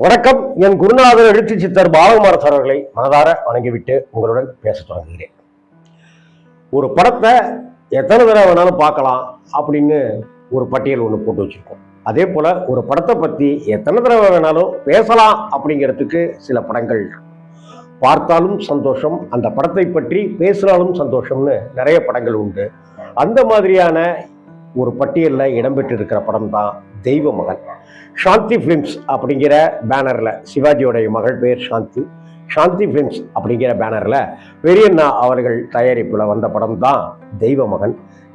வணக்கம். என் குருநாதர் எழுத்து சித்தர் பாலகுமார சார் அவர்களை மனதார வணங்கிவிட்டு உங்களுடன் பேச தொடங்குகிறேன். ஒரு படத்தை எத்தனை தடவை வேணாலும் பார்க்கலாம் அப்படின்னு ஒரு பட்டியல் ஒன்று போட்டு வச்சுருக்கோம். அதே போல் ஒரு படத்தை பற்றி எத்தனை தடவை வேணாலும் பேசலாம் அப்படிங்கிறதுக்கு சில படங்கள். பார்த்தாலும் சந்தோஷம் அந்த படத்தை பற்றி பேசினாலும் சந்தோஷம்னு நிறைய படங்கள் உண்டு. அந்த மாதிரியான ஒரு பட்டியலில் இடம்பெற்றிருக்கிற படம் தான் தெய்வ மகன். சாந்தி ஃபிலிம்ஸ் அப்படிங்கிற பேனரில் சிவாஜியோடைய மகள் பேர் சாந்தி சாந்தி ஃபிலிம்ஸ் அப்படிங்கிற பேனரில் பெரியண்ணா அவர்கள் தயாரிப்பில் வந்த படம் தான் தெய்வ மகன்.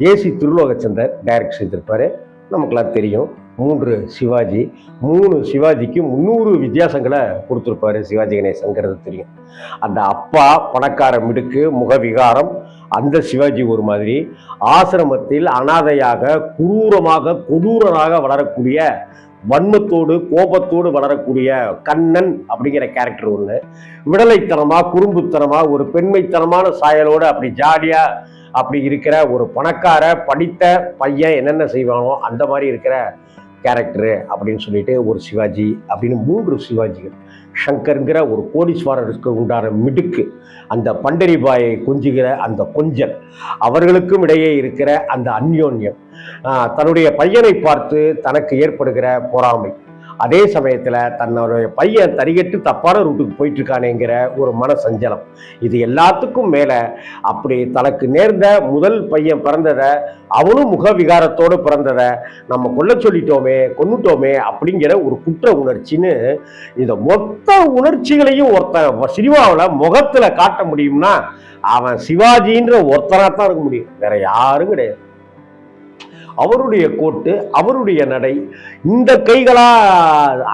ஏசி திருலோகச்சந்தர் டைரக்ட் செய்திருப்பார். நமக்கெல்லாம் தெரியும். மூன்று சிவாஜி மூணு சிவாஜிக்கு முந்நூறு வித்தியாசங்களை கொடுத்துருப்பாரு சிவாஜி கணேசங்கிறது தெரியும். அந்த அப்பா பணக்கார மிடுக்கு முகவிகாரம் அந்த சிவாஜி ஒரு மாதிரி ஆசிரமத்தில் அனாதையாக குரூரமாக கொடூரனாக வளரக்கூடிய வன்மத்தோடு கோபத்தோடு வளரக்கூடிய கண்ணன் அப்படிங்கிற கேரக்டர் ஒன்று விடலைத்தனமாக குறும்புத்தனமாக ஒரு பெண்மைத்தனமான சாயலோடு அப்படி ஜாலியாக அப்படி இருக்கிற ஒரு பணக்கார படித்த பையன் என்னென்ன செய்வானோ அந்த மாதிரி இருக்கிற கேரக்டரு அப்படின்னு சொல்லிட்டு ஒரு சிவாஜி அப்படின்னு மூன்று சிவாஜிகள். சங்கருங்கிற ஒரு கோடீஸ்வரருக்கு உண்டான மிடுக்கு அந்த பண்டரிபாயை கொஞ்சுகிற அந்த கொஞ்சல் அவர்களுக்கும் இடையே இருக்கிற அந்த அந்யோன்யம் தன்னுடைய பையனை பார்த்து தனக்கு ஏற்படுகிற பொறாமை. அதே சமயத்தில் தன்னுடைய பையன் தரிகட்டு தப்பான ரூட்டுக்கு போயிட்டு இருக்கானேங்கிற ஒரு மன சஞ்சலம் இது எல்லாத்துக்கும் மேலே அப்படி தனக்கு நேர்ந்த முதல் பையன் பிறந்ததை அவனும் முக விகாரத்தோடு பிறந்ததை நம்ம கொல்ல சொல்லிட்டோமே கொண்டுட்டோமே அப்படிங்கிற ஒரு குற்ற உணர்ச்சின்னு இந்த மொத்த உணர்ச்சிகளையும் ஒருத்தன் சினிமாவில் முகத்தில் காட்ட முடியும்னா அவன் சிவாஜின்ற ஒருத்தனாக தான் இருக்க முடியும். வேற யாரும் கிடையாது. அவருடைய கோட்டு அவருடைய நடை இந்த கைகளா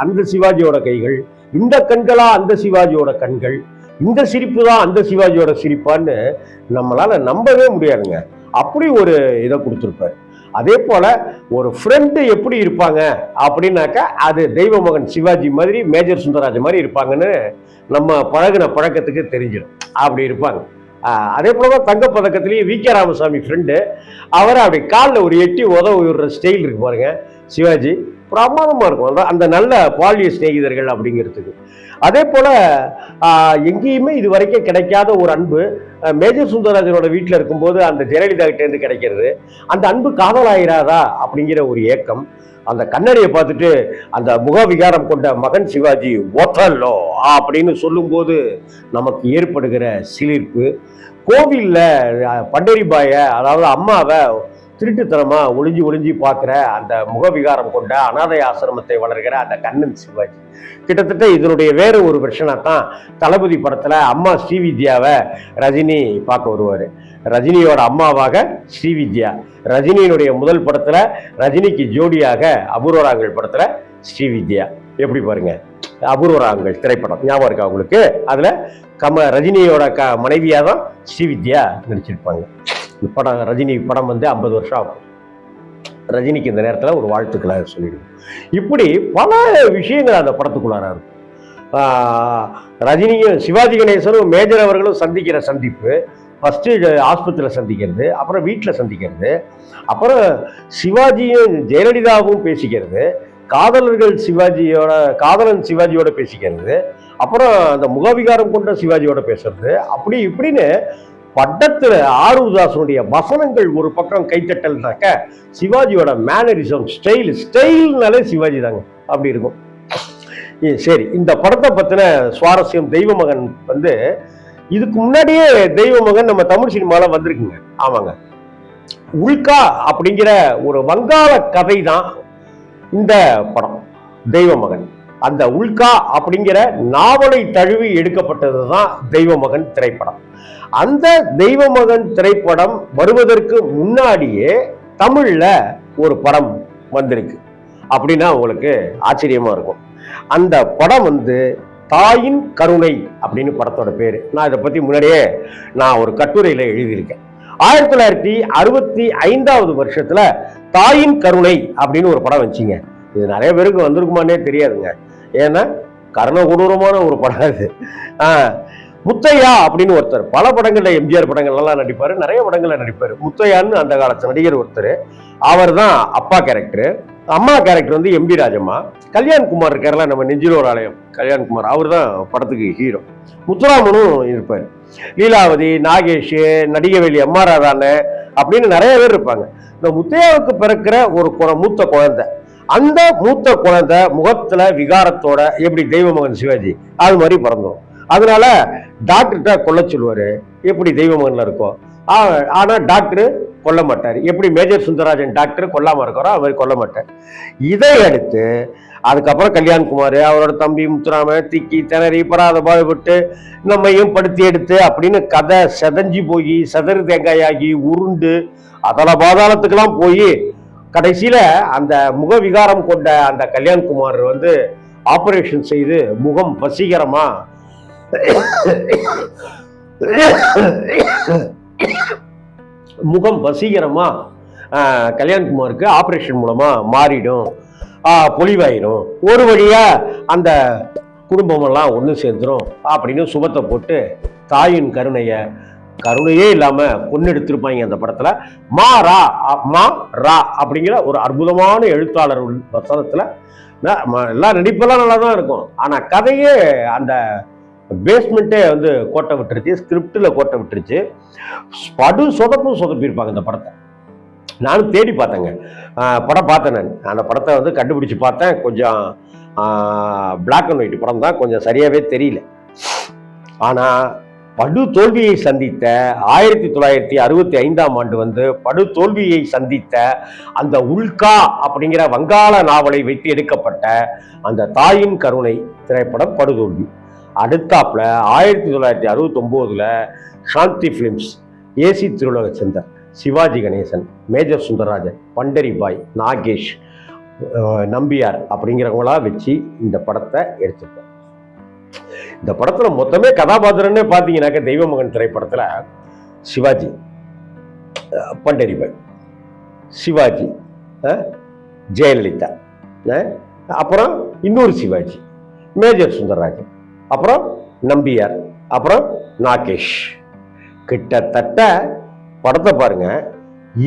அந்த சிவாஜியோட கைகள் இந்த கண்களா அந்த சிவாஜியோட கண்கள் இந்த சிரிப்பு தான் அந்த சிவாஜியோட சிரிப்பான்னு நம்மளால நம்பவே முடியாதுங்க. அப்படி ஒரு இதை கொடுத்துருப்பாரு. அதே போல ஒரு ஃப்ரெண்டு எப்படி இருப்பாங்க அப்படின்னாக்கா அது தெய்வ மகன் சிவாஜி மாதிரி மேஜர் சுந்தரராஜ் மாதிரி இருப்பாங்கன்னு நம்ம பழகின பழக்கத்துக்கு தெரிஞ்சிடும். அப்படி இருப்பாங்க. அதே போல தான் தங்கப்பதக்கத்துலேயும் வி கே ராமசாமி ஃப்ரெண்டு அவரை அப்படி காலில் ஒரு எட்டி உதவி விடுற ஸ்டைல் இருக்கு பாருங்க. சிவாஜி பிரமாதமாக இருக்கும். அந்த- அந்த நல்ல பாலிய சிநேகிதர்கள் அப்படிங்கிறதுக்கு. அதே போல் எங்கேயுமே இது வரைக்கும் கிடைக்காத ஒரு அன்பு மேஜர் சுந்தரராஜனோட வீட்டில் இருக்கும்போது அந்த ஜெயலலிதா கிட்டேருந்து கிடைக்கிறது. அந்த அன்பு காதலாயிராதா அப்படிங்கிற ஒரு ஏக்கம். அந்த கண்ணடியை பார்த்துட்டு அந்த முக விகாரம் கொண்ட மகன் சிவாஜி ஒத்தல்லோ அப்படின்னு சொல்லும்போது நமக்கு ஏற்படுகிற சிலிர்ப்பு. கோவிலில் பண்டரிபாயை அதாவது அம்மாவை திருட்டுத்தனமா ஒளிஞ்சு ஒளிஞ்சு பார்க்குற அந்த முகவிகாரம் கொண்ட அனாதை ஆசிரமத்தை வளர்கிற அந்த கண்ணன் சிவாஜி. கிட்டத்தட்ட இதனுடைய வேற ஒரு வெர்ஷனாக தான் தளபதி படத்தில் அம்மா ஸ்ரீவித்யாவை ரஜினி பார்க்க வருவார். ரஜினியோட அம்மாவாக ஸ்ரீவித்யா ரஜினியினுடைய முதல் படத்தில் ரஜினிக்கு ஜோடியாக அபூர்வராங்கள் படத்தில் ஸ்ரீவித்யா. எப்படி பாருங்க? அபூர்வராங்கள் திரைப்படம். ஞாபகம் இருக்கா உங்களுக்கு? அதில் கம ரஜினியோட க மனைவியாக தான் ஸ்ரீவித்யா நடிச்சிருப்பாங்க. படம் ரஜினி படம் வந்து ஐம்பது வருஷம் ஆகும். ரஜினிக்கு இந்த நேரத்தில் ஒரு வாழ்த்துக்களை சொல்லிடுவோம். இப்படி பல விஷயங்கள் அந்த படத்துக்குள்ளார இருக்கும் ரஜினியும் சிவாஜி கணேசனும் மேஜர் அவர்களும் சந்திக்கிற சந்திப்பு ஃபஸ்ட்டு ஆஸ்பத்திரியில் சந்திக்கிறது அப்புறம் வீட்டில் சந்திக்கிறது அப்புறம் சிவாஜியும் ஜெயலலிதாவும் பேசிக்கிறது காதலர்கள் சிவாஜியோட காதலன் சிவாஜியோட பேசிக்கிறது அப்புறம் அந்த முகவிகாரம் கொண்ட சிவாஜியோட பேசுறது அப்படி இப்படின்னு படத்தில் ஆருதாசனுடைய வசனங்கள் ஒரு பக்கம் கைத்தட்டல்னாக்க சிவாஜியோட மேனரிசம் ஸ்டைல் ஸ்டைல்னாலே சிவாஜி தாங்க அப்படி இருக்கும். சரி இந்த படத்தை பற்றின சுவாரஸ்யம் தெய்வ மகன் வந்து இதுக்கு முன்னாடியே தெய்வ மகன் நம்ம தமிழ் சினிமாவில் வந்திருக்குங்க. ஆமாங்க. உல்கா அப்படிங்கிற ஒரு வங்காள கதை தான் இந்த படம். தெய்வ மகன். அந்த உல்கா அப்படிங்கிற நாவலை தழுவி எடுக்கப்பட்டது தான் தெய்வமகன் திரைப்படம். அந்த தெய்வமகன் திரைப்படம் வருவதற்கு முன்னாடியே தமிழில் ஒரு படம் வந்திருக்கு. அப்படின்னா உங்களுக்கு ஆச்சரியமாக இருக்கும். அந்த படம் வந்து தாயின் கருணை அப்படின்னு படத்தோட பேர். நான் இதை பற்றி முன்னாடியே நான் ஒரு கட்டுரையில் எழுதியிருக்கேன். ஆயிரத்தி தொள்ளாயிரத்தி அறுபத்தி ஐந்தாவது வருஷத்தில் தாயின் கருணை அப்படின்னு ஒரு படம் வச்சிங்க. இது நிறைய பேருக்கு வந்திருக்குமானே தெரியாதுங்க. ஏன்னா கர்ண கொடூரமான ஒரு படம் அது. முத்தையா அப்படின்னு ஒருத்தர். பல படங்கள்ல எம்ஜிஆர் படங்கள்லாம் நடிப்பாரு நிறைய படங்கள்ல நடிப்பாரு. முத்தையான்னு அந்த காலத்து நடிகர் ஒருத்தர். அவர் தான் அப்பா கேரக்டர். அம்மா கேரக்டர் வந்து எம்பி ராஜம்மா. கல்யாண்குமார் இருக்கார்ல நம்ம நெஞ்சில் ஒரு ஆலயம். கல்யாண்குமார் அவர் தான் படத்துக்கு ஹீரோ முத்துராமனும் இருப்பார். லீலாவதி நாகேஷ் நடிகவேலி எம்ஆர் ராதாண்ண அப்படின்னு நிறைய பேர் இருப்பாங்க. இந்த முத்தையாவுக்கு பிறக்கிற ஒரு குற மூத்த குழந்தை. அந்த மூத்த குழந்தை முகத்துல விகாரத்தோட எப்படி தெய்வமகன் சிவாஜி அது மாதிரி பிறந்தோம். அதனால டாக்டர்கிட்ட கொல்ல சொல்லுவாரு எப்படி தெய்வமகன்ல இருக்கும் ஆனா டாக்டர் கொல்ல மாட்டார். எப்படி மேஜர் சுந்தரராஜன் டாக்டர் கொல்லாம இருக்கிறோம் அவர் கொல்ல மாட்டார். இதை அடுத்து அதுக்கப்புறம் கல்யாண்குமார் அவரோட தம்பி முத்துராம திக்கி திணறி பராத பாடுபட்டு நம்மையும் படுத்தி எடுத்து அப்படின்னு கதை செதஞ்சு போய் செதறு தேங்காயாகி உருண்டு அதல பாதாளத்துக்கெல்லாம் போய் கடைசியில் அந்த முக விகாரம் கொண்ட அந்த கல்யாண்குமார் வந்து ஆப்ரேஷன் செய்து முகம் வசீகரமா முகம் வசீகரமா கல்யாண்குமாருக்கு ஆப்ரேஷன் மூலமா மாறிடும் பொலிவாயிடும் ஒரு வழியா அந்த குடும்பமெல்லாம் ஒன்று சேர்ந்துடும் அப்படின்னு சுபத்தை போட்டு தாயின் கருணையை கருணையே இல்லாம பொண்ணு எடுத்திருப்பாங்க அந்த படத்துல. மா ரா அ- மா ரா அப்படிங்கிற ஒரு அற்புதமான எழுத்தாளர் உள் வசனத்துல. ம- எல்லாம் நடிப்பெல்லாம் நல்லா தான் இருக்கும். ஆனா கதையே அந்த பேஸ்மெண்ட்டே வந்து கோட்டை விட்டுருச்சு ஸ்கிரிப்டில் கோட்டை விட்டுருச்சு. படு சொதப்பும் சொதப்பியிருப்பாங்க இந்த படத்தை. நானும் தேடி பார்த்தேங்க. படம் பார்த்தேன் நான். அந்த படத்தை வந்து கண்டுபிடிச்சு பார்த்தேன். கொஞ்சம் பிளாக் அண்ட் ஒயிட் படம் தான். கொஞ்சம் சரியாகவே தெரியல. ஆனால் படு தோல்வியை சந்தித்த ஆயிரத்தி தொள்ளாயிரத்தி அறுபத்தி ஐந்தாம் ஆண்டு வந்து படு தோல்வியை சந்தித்த அந்த உல்கா அப்படிங்கிற வங்காள நாவலை வைத்து எடுக்கப்பட்ட அந்த தாயின் கருணை திரைப்படம் படுதோல்வி. அடுத்தாப்புல ஆயிரத்தி தொள்ளாயிரத்தி அறுபத்தி ஒம்போதுல Shanthi films A C Thirulok Chandar Sivaji Ganesan major Sundararajan Pandari Bai Nagesh Nambiar அப்படிங்கிறவங்களா வச்சு இந்த படத்தை எடுத்திருக்கோம் இந்த படத்துல மொத்தமே கதாபாத்திரம்னே பார்த்தீங்கன்னாக்க தெய்வமகன் திரைப்படத்துல சிவாஜி பண்டரிபாய் சிவாஜி ஜெயலலிதா அப்புறம் இன்னொரு சிவாஜி மேஜர் சுந்தரராஜன் அப்புறம் நம்பியார் அப்புறம் நாகேஷ். கிட்டத்தட்ட படத்தை பாருங்க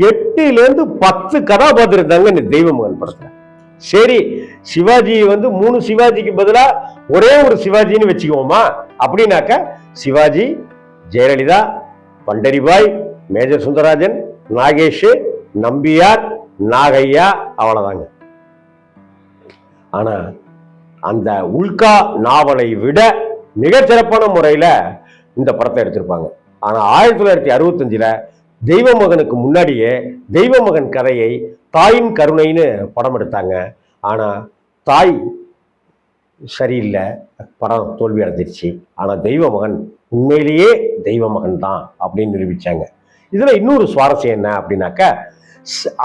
எட்டுலேருந்து பத்து கதாபாத்திரம் தாங்க இந்த தெய்வமகன் படத்தில். சரி சிவாஜி வந்து மூணு சிவாஜிக்கு பதிலா ஒரே ஒரு சிவாஜின்னு வச்சுக்குவோமா? அப்படின்னாக்க சிவாஜி ஜெயலலிதா பண்டரிபாய் மேஜர் சுந்தரராஜன் நாகேஷ் நம்பியார் நாகையா அவ்வளவுதாங்க. ஆனா அந்த உல்கா நாவலை விட மிகச்சிறப்பான முறையில் முறையில இந்த படத்தை எடுத்திருப்பாங்க. ஆனா ஆயிரத்தி தொள்ளாயிரத்தி அறுபத்தஞ்சில் தெய்வ மகனுக்கு முன்னாடியே தெய்வமகன் கதையை தாயின் கருணைன்னு படம் எடுத்தாங்க. ஆனால் தாய் சரியில்லை. படம் தோல்வி அடைஞ்சிருச்சு. ஆனா தெய்வமகன் உண்மையிலேயே தெய்வமகன் தான் அப்படின்னு நிரூபிச்சாங்க. இதில் இன்னொரு சுவாரஸ்யம் என்ன அப்படின்னாக்க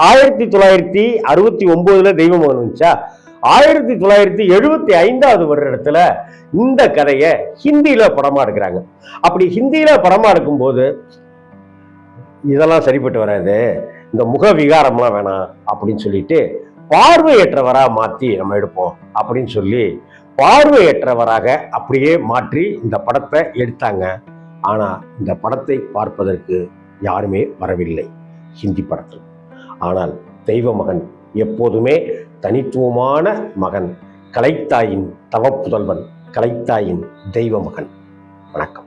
ஆயிரத்தி தொள்ளாயிரத்தி அறுபத்தி ஒம்போதில் தெய்வ மகன் வந்துச்சா? ஆயிரத்தி தொள்ளாயிரத்தி எழுபத்தி ஐந்தாவது வருடத்துல இந்த கதையை ஹிந்தியில படமா எடுக்கிறாங்க. அப்படி ஹிந்தியில படமா எடுக்கும்போது இதெல்லாம் சரிப்பட்டு வராது. இந்த முக விகாரம்லாம் வேணாம் அப்படின்னு சொல்லிட்டு பார்வையற்றவரா மாற்றி நம்ம எடுப்போம் அப்படின்னு சொல்லி பார்வையற்றவராக அப்படியே மாற்றி இந்த படத்தை எடுத்தாங்க. ஆனால் இந்த படத்தை பார்ப்பதற்கு யாருமே வரவில்லை. ஹிந்தி படத்தில். ஆனால் தெய்வ மகன் எப்போதுமே தனித்துவமான மகன் கலைத்தாயின் தவப்புதல்வன் கலைத்தாயின் தெய்வ மகன். வணக்கம்.